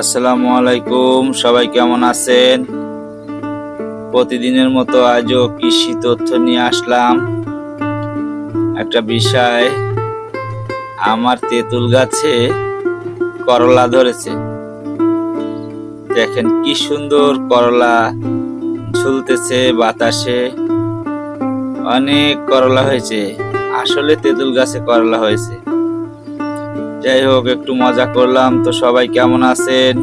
আসসালামু আলাইকুম, সবাই কেমন আছেন? প্রতিদিনের মতো আজও কৃষি তথ্য নিয়ে আসলাম। একটা বিষয়, আমার তেঁতুল গাছে করলা ধরেছে। দেখেন কি সুন্দর করলা ঝুলতেছে বাতাসে। অনেক করলা হয়েছে। আসলে তেঁতুল গাছে করলা হয়েছে। যাই হোক, একটু মজা করলাম। তো সবাই কেমন আছেন?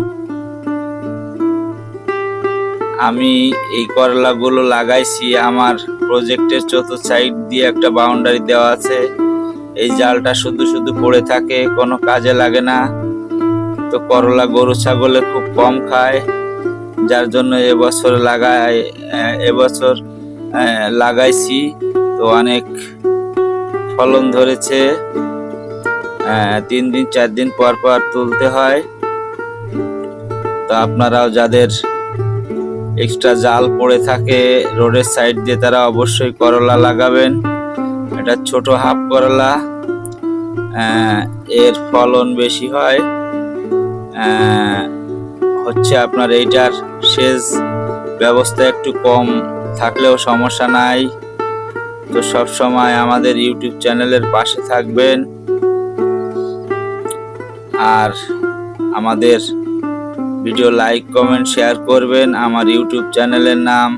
আমি এই করলাগুলো লাগাইছি। আমার প্রজেক্টের চতুর্থ সাইড দিয়ে একটা বাউন্ডারি দেওয়া আছে। এই জালটা শুধু শুধু পড়ে থাকে, কোনো কাজে লাগে না। তো করলা গরু ছাগলে খুব কম খায়, যার জন্য এবছর লাগাই এবছর লাগাইছি। তো অনেক ফলন ধরেছে। তিন দিন চার দিন পর পর তুলতে হয়। তো আপনারাও যাদের এক্সট্রা জাল পড়ে থাকে রোডের সাইড দিয়ে তারা অবশ্যই করলা লাগাবেন। এটা ছোট হাফ করলা। আহ, এর ফলন বেশি হয়। আহ, হচ্ছে আপনার এইটার সেচ ব্যবস্থা একটু কম থাকলেও সমস্যা নাই। তো সব সময় আমাদের ইউটিউব চ্যানেলের পাশে থাকবেন। আর আমাদের ভিডিও লাইক কমেন্ট শেয়ার করবেন। আমার ইউটিউব চ্যানেলের নাম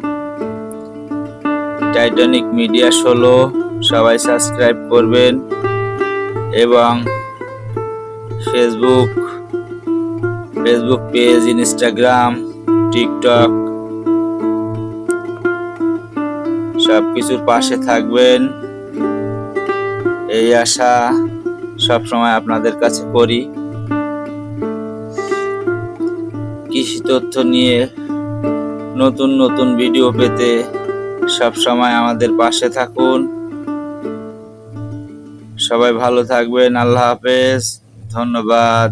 টাইটানিক মিডিয়া ষোলো সবাই সাবস্ক্রাইব করবেন এবং Facebook Facebook page Instagram TikTok সব কিছুর পাশে থাকবেন। এই আশা সব সময় আপনাদের কাছে করি। কৃষি তথ্য নিয়ে নতুন নতুন ভিডিও পেতে সবসময় আমাদের পাশে থাকুন। সবাই ভালো থাকবেন, আল্লাহ হাফেজ, ধন্যবাদ।